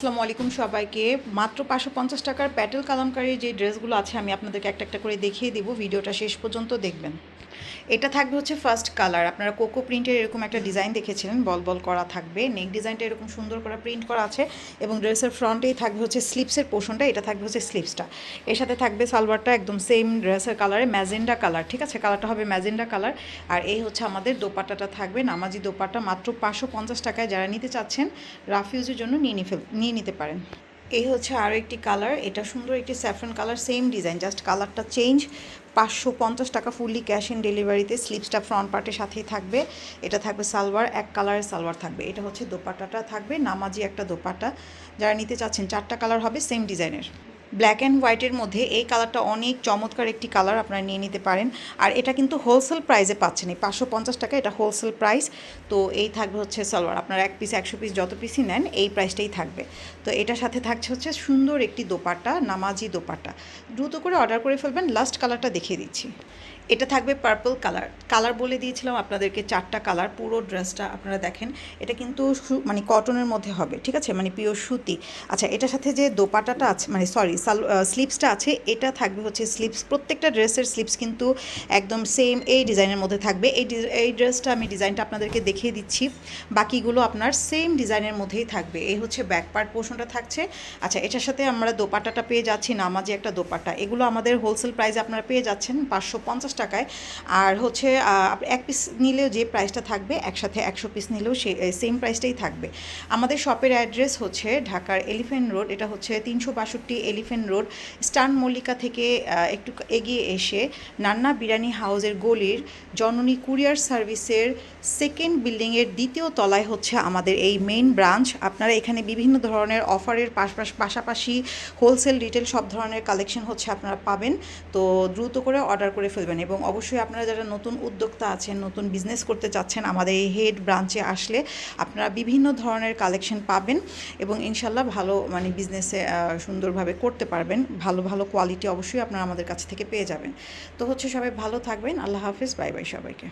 আসসালামু আলাইকুম সবাইকে। মাত্র পাঁচশো পঞ্চাশ টাকার প্যাটেল কালামকারী যে ড্রেসগুলো আছে, আমি আপনাদেরকে একটা একটা করে দেখিয়ে দেবো। ভিডিওটা শেষ পর্যন্ত দেখবেন। এটা থাকবে হচ্ছে ফার্স্ট কালার আপনারা কোকো প্রিন্টের এরকম একটা ডিজাইন দেখেছিলেন, বল বল করা থাকবে। নেক ডিজাইনটা এরকম সুন্দর করে প্রিন্ট করা আছে এবং ড্রেসের ফ্রন্টেই থাকবে হচ্ছে স্লিপসের পোর্শনটা এটা থাকবে হচ্ছে স্লিপসটা এর সাথে থাকবে সালোয়ারটা একদম সেম ড্রেসের কালারে ম্যাজেন্ডা কালার ঠিক আছে? কালারটা হবে ম্যাজেন্ডা কালার আর এই হচ্ছে আমাদের দোপাট্টাটা থাকবে, নামাজি দোপাট্টা। মাত্র পাঁচশো পঞ্চাশ টাকায় যারা নিতে চাচ্ছেন, রাফিউজের জন্য নিয়ে নিয়ে ফেল নিয়ে নিতে পারেন। এই হচ্ছে আরও একটি কালার এটা সুন্দর একটি saffron colour same design just কালারটা চেঞ্জ পাঁচশো পঞ্চাশ টাকা ফুললি ক্যাশ ইন ডেলিভারিতে স্লিপসটা ফ্রন্ট পার্টের সাথেই থাকবে। এটা থাকবে সালোয়ার, এক কালারের সালোয়ার থাকবে। এটা হচ্ছে দোপাটাটা থাকবে, নামাজি একটা দোপাটা যারা নিতে চাচ্ছেন, চারটা কালার হবে সেম ডিজাইনের ব্ল্যাক অ্যান্ড হোয়াইটের মধ্যে এই কালারটা অনেক চমৎকার একটি কালার আপনারা নিয়ে নিতে পারেন। আর এটা কিন্তু হোলসেল প্রাইসে পাচ্ছেন। এই পাঁচশো পঞ্চাশ টাকা এটা হোলসেল প্রাইস তো এই থাকবে হচ্ছে সালোয়ার। আপনার এক পিস একশো পিস যত পিসই নেন, এই প্রাইসটাই থাকবে। তো এটার সাথে থাকছে হচ্ছে সুন্দর একটি দোপাট্টা, নামাজি দোপাট্টা। দ্রুত করে অর্ডার করে ফেলবেন। লাস্ট কালারটা দেখিয়ে দিচ্ছি। এটা থাকবে পার্পল কালার কালার বলে দিয়েছিলাম আপনাদেরকে চারটা কালার পুরো ড্রেসটা আপনারা দেখেন। এটা কিন্তু মানে কটনের মধ্যে হবে, ঠিক আছে? মানে পিওর সুতি। আচ্ছা এটার সাথে যে দোপাটাটা আছে মানে সরি স্লিপসটা আছে, এটা থাকবে হচ্ছে স্লিপস প্রত্যেকটা ড্রেসের স্লিপস কিন্তু একদম সেম এই ডিজাইনের মধ্যে থাকবে। এই এই ড্রেসটা আমি ডিজাইনটা আপনাদেরকে দেখিয়ে দিচ্ছি। বাকিগুলো আপনার সেম ডিজাইনের মধ্যেই থাকবে। এই হচ্ছে ব্যাক পার্ট পোর্শনটা থাকছে। আচ্ছা এটার সাথে আমরা দোপাটাটা পেয়ে যাচ্ছি, নামাজি একটা দোপাটা। এগুলো আমাদের হোলসেল প্রাইসে আপনারা পেয়ে যাচ্ছেন পাঁচশো পঞ্চাশ টাকায়। আর হচ্ছে এক পিস নিলেও যে প্রাইসটা থাকবে, একসাথে একশো পিস নিলেও সে সেম প্রাইসটাই থাকবে। আমাদের শপের অ্যাড্রেস হচ্ছে ঢাকার এলিফেন্ট রোড এটা হচ্ছে তিনশো বাষট্টি এলিফেন্ট রোড স্টান মল্লিকা থেকে একটু এগিয়ে এসে নান্না বিরিয়ানি হাউসের গলির জননী কুরিয়ার সার্ভিসের সেকেন্ড বিল্ডিংয়ের দ্বিতীয় তলায় হচ্ছে আমাদের এই মেইন ব্রাঞ্চ আপনারা এখানে বিভিন্ন ধরনের অফারের পাশাপাশি হোলসেল রিটেল সব ধরনের কালেকশন হচ্ছে আপনারা পাবেন। তো দ্রুত করে অর্ডার করে ফেলবেন। এবং অবশ্যই আপনারা যারা নতুন উদ্যোক্তা আছেন, নতুন বিজনেস করতে চাচ্ছেন, আমাদের এই হেড ব্রাঞ্চে আসলে আপনারা বিভিন্ন ধরনের কালেকশন পাবেন এবং ইনশাল্লাহ ভালো মানে বিজনেসে সুন্দরভাবে করতে পারবেন। ভালো ভালো কোয়ালিটি অবশ্যই আপনারা আমাদের কাছ থেকে পেয়ে যাবেন। তো হচ্ছে সবাই ভালো থাকবেন। আল্লাহ হাফিজ। বাই বাই সবাইকে।